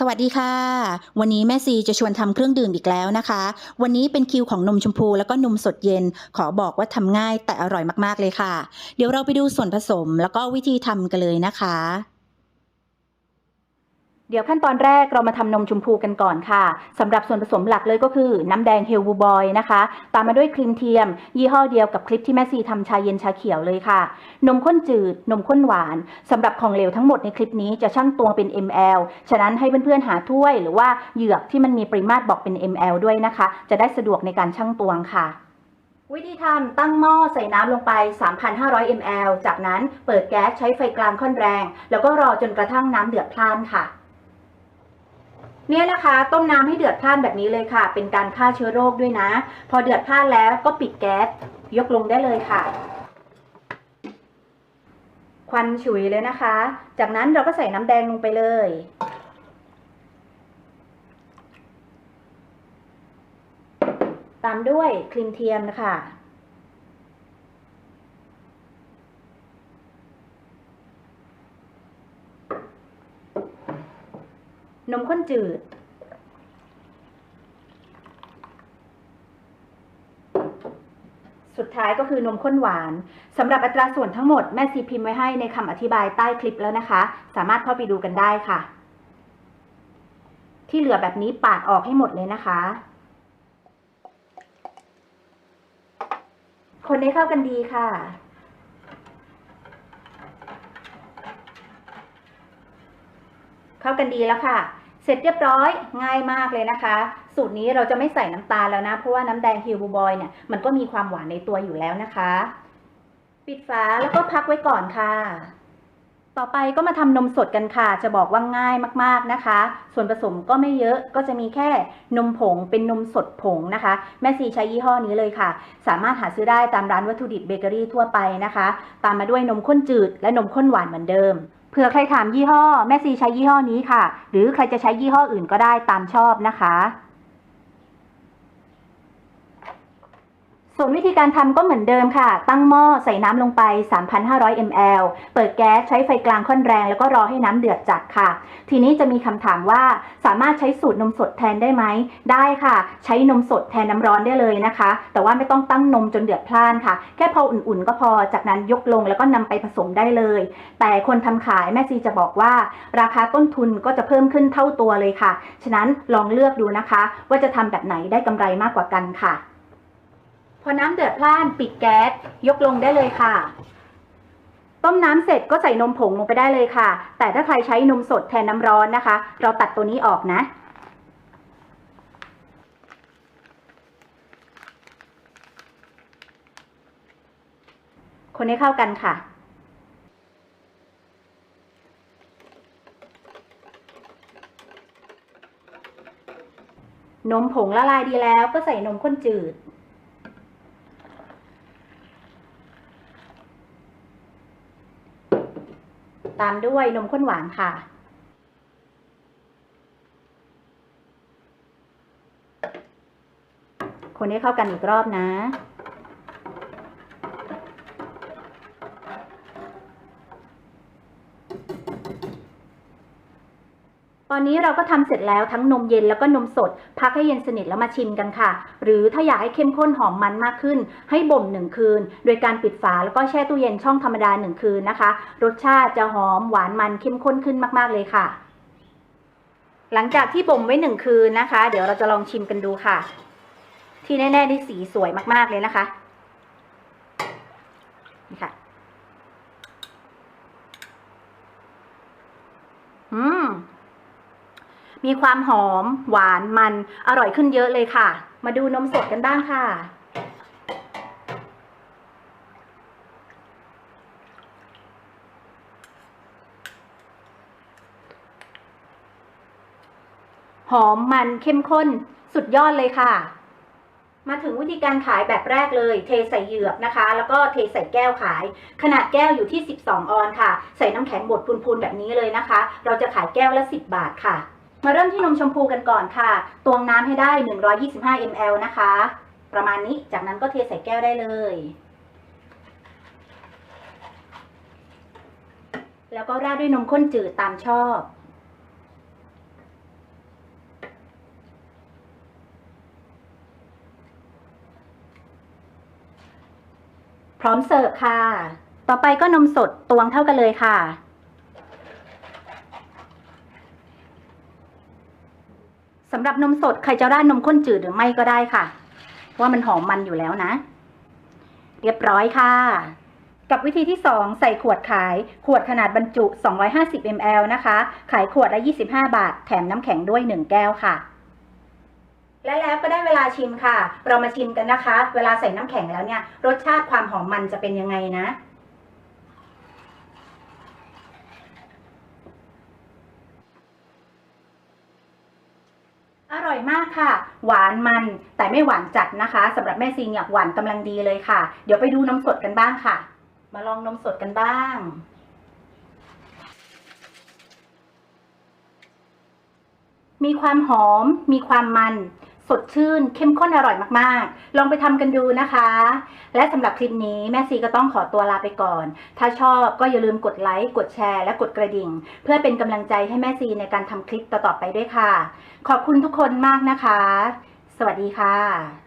สวัสดีค่ะ วันนี้แม่ซีจะชวนทำเครื่องดื่มอีกแล้วนะคะ วันนี้เป็นคิวของนมชมพูแล้วก็นมสดเย็น ขอบอกว่าทำง่ายแต่อร่อยมากๆเลยค่ะ เดี๋ยวเราไปดูส่วนผสมแล้วก็วิธีทำกันเลยนะคะ เดี๋ยวขั้นตอนแรกเรามาทำนมชมพูกันก่อนค่ะสำหรับส่วนผสมหลักเลยก็คือน้ำแดงเฮลบูบอยนะคะ ตามมาด้วยครีมเทียม ยี่ห้อเดียวกับคลิปที่แม่ซีทำชาเย็นชาเขียวเลยค่ะ นมข้นจืด นมข้นหวานสำหรับของเหลวทั้งหมดในคลิปนี้จะชั่งตวงเป็น ml ฉะนั้นให้เพื่อนๆหาถ้วย หรือว่าเหยือกที่มันมีปริมาตรบอกเป็น ml ด้วยนะคะ จะได้สะดวกในการชั่งตวงค่ะวิธีทำตั้งหม้อใส่น้ำลงไป 3,500 ml จากนั้นเปิดแก๊สใช้ไฟกลางค่อนแรง แล้วก็รอจนกระทั่งน้ำเดือดพล่านค่ะ เนี่ยนะคะ ต้มน้ำให้เดือดพล่านแบบนี้เลยค่ะ เป็นการฆ่าเชื้อโรคด้วยนะ พอเดือดพล่านแล้วก็ปิดแก๊สยกลงได้เลยค่ะ ควันฉุยเลยนะคะ จากนั้นเราก็ใส่น้ำแดงลงไปเลย ตามด้วยครีมเทียมนะคะ นมข้นจืด สุดท้ายก็คือนมข้นหวานสำหรับอัตราส่วนทั้งหมดแม่ซีพิมพ์ไว้ให้ในคำอธิบายใต้คลิปแล้วนะคะ สามารถเข้าไปดูกันได้ค่ะ ที่เหลือแบบนี้ปาดออกให้หมดเลยนะคะ คนให้เข้ากันดีค่ะ เข้ากันดีแล้วค่ะ เสร็จเรียบร้อยง่ายมากเลยนะคะ สูตรนี้เราจะไม่ใส่น้ำตาลแล้วนะ เพราะว่าน้ำแดงฮิวบูบอยเนี่ยมันก็มีความหวานในตัวอยู่แล้วนะคะ ปิดฝาแล้วก็พักไว้ก่อนค่ะต่อไปก็มาทำนมสดกันค่ะ จะบอกว่าง่ายมากๆนะคะ ส่วนผสมก็ไม่เยอะ ก็จะมีแค่นมผงเป็นนมสดผงนะคะ แม่ซีใช้ยี่ห้อนี้เลยค่ะ สามารถหาซื้อได้ตามร้านวัตถุดิบเบเกอรี่ทั่วไปนะคะ ตามมาด้วยนมข้นจืดและนมข้นหวานเหมือนเดิม ผื่อใครถามยี่ห้อ แม่ซีใช้ยี่ห้อนี้ค่ะ หรือใครจะใช้ยี่ห้ออื่นก็ได้ตามชอบนะคะ ส่วนวิธีการทำก็เหมือนเดิมค่ะ ตั้งหม้อใส่น้ำลงไป 3,500 ml เปิดแก๊สใช้ไฟกลางค่อนแรง แล้วก็รอให้น้ำเดือดจัดค่ะ ทีนี้จะมีคำถามว่าสามารถใช้สูตรนมสดแทนได้ไหม ได้ค่ะ ใช้นมสดแทนน้ำร้อนได้เลยนะคะ แต่ว่าไม่ต้องตั้งนมจนเดือดพล่านค่ะ แค่พออุ่นๆ ก็พอ จากนั้นยกลงแล้วก็นำไปผสมได้เลย แต่คนทำขายแม่ซีจะบอกว่า ราคาต้นทุนก็จะเพิ่มขึ้นเท่าตัวเลยค่ะ ฉะนั้นลองเลือกดูนะคะ ว่าจะทำแบบไหนได้กำไรมากกว่ากันค่ะ อน้ำเดือดพล่านปิดแก๊สยกลงได้เลยค่ะ ต้มน้ำเสร็จก็ใส่นมผงลงไปได้เลยค่ะ แต่ถ้าใครใช้นมสดแทนน้ำร้อนนะคะ เราตัดตัวนี้ออกนะคนให้เข้ากันค่ะ นมผงละลายดีแล้วก็ใส่นมข้นจืด ตามด้วยนมข้นหวานค่ะ คนให้เข้ากันอีกรอบนะ ตอนนี้เราก็ทำเสร็จแล้วทั้งนมเย็นแล้วก็นมสด พักให้เย็นสนิทแล้วมาชิมกันค่ะ หรือถ้าอยากให้เข้มข้นหอมมันมากขึ้น ให้บ่มหนึ่งคืน โดยการปิดฝาแล้วก็แช่ตู้เย็นช่องธรรมดาหนึ่งคืนนะคะ รสชาติจะหอมหวานมันเข้มข้นขึ้นมากๆเลยค่ะ หลังจากที่บ่มไว้หนึ่งคืนนะคะ เดี๋ยวเราจะลองชิมกันดูค่ะ ที่แน่ๆนี่สีสวยมากๆเลยนะคะนี่ค่ะอืม มีความหอม หวานมันอร่อยขึ้นเยอะเลยค่ะ มาดูนมสดกันบ้างค่ะ หอมมันเข้มข้นสุดยอดเลยค่ะ มาถึงวิธีการขายแบบแรกเลย เทใส่เหยือกนะคะ แล้วก็เทใส่แก้วขาย ขนาดแก้วอยู่ที่ 12 ออนค่ะ ใส่น้ำแข็งบดพูนๆแบบนี้เลยนะคะ เราจะขายแก้วละ 10 บาทค่ะ มาเริ่มที่นมชมพูกันก่อนค่ะ ตวงน้ำให้ได้ 125 ml นะคะ ประมาณนี้ จากนั้นก็เทใส่แก้วได้เลย แล้วก็ราดด้วยนมข้นจืดตามชอบ พร้อมเสิร์ฟค่ะ ต่อไปก็นมสดตวงเท่ากันเลยค่ะ สำหรับนมสดใครจะราดนมข้นจืดหรือไม่ก็ได้ค่ะว่ามันหอมมันอยู่แล้วนะ เรียบร้อยค่ะ กับวิธีที่ 2 ใส่ขวดขาย ขวดขนาดบรรจุ 250 ml นะคะ ขายขวดละ 25 บาท แถมน้ำแข็งด้วย 1 แก้วค่ะและแล้วก็ได้เวลาชิมค่ะ เรามาชิมกันนะคะ เวลาใส่น้ำแข็งแล้วเนี่ย รสชาติความหอมมันจะเป็นยังไงนะ อร่อยมากค่ะ หวานมันแต่ไม่หวานจัดนะคะสำหรับแม่ซีเนี่ยหวานกำลังดีเลยค่ะ เดี๋ยวไปดูนมสดกันบ้างค่ะ มาลองนมสดกันบ้าง มีความหอม มีความมัน สดชื่น เข้มข้นอร่อยมากๆ ลองไปทำกันดูนะคะ และสำหรับคลิปนี้แม่ซีก็ต้องขอตัวลาไปก่อน ถ้าชอบก็อย่าลืมกดไลค์ กดแชร์ และกดกระดิ่ง เพื่อเป็นกำลังใจให้แม่ซีในการทำคลิปต่อๆไปด้วยค่ะ ขอบคุณทุกคนมากนะคะ สวัสดีค่ะ